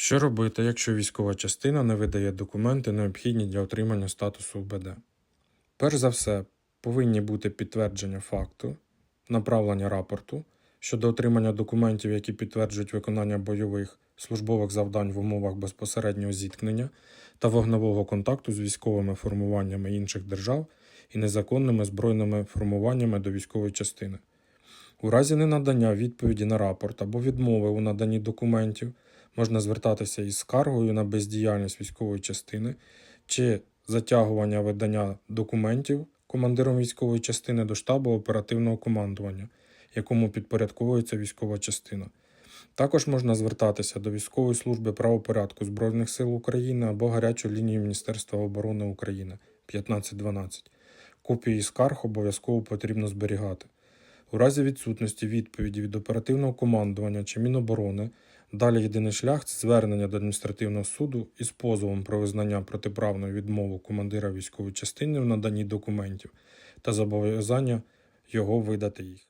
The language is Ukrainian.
Що робити, якщо військова частина не видає документи, необхідні для отримання статусу УБД? Перш за все, повинні бути підтвердження факту, направлення рапорту щодо отримання документів, які підтверджують виконання бойових службових завдань в умовах безпосереднього зіткнення та вогневого контакту з військовими формуваннями інших держав і незаконними збройними формуваннями до військової частини. У разі ненадання відповіді на рапорт або відмови у наданні документів можна звертатися із скаргою на бездіяльність військової частини чи затягування видання документів командиром військової частини до штабу оперативного командування, якому підпорядковується військова частина. Також можна звертатися до військової служби правопорядку Збройних сил України або гарячу лінію Міністерства оборони України 1512. Копії скарг обов'язково потрібно зберігати. У разі відсутності відповіді від оперативного командування чи Міноборони, далі єдиний шлях це звернення до адміністративного суду із позовом про визнання протиправної відмови командира військової частини в наданні документів та зобов'язання його видати їх.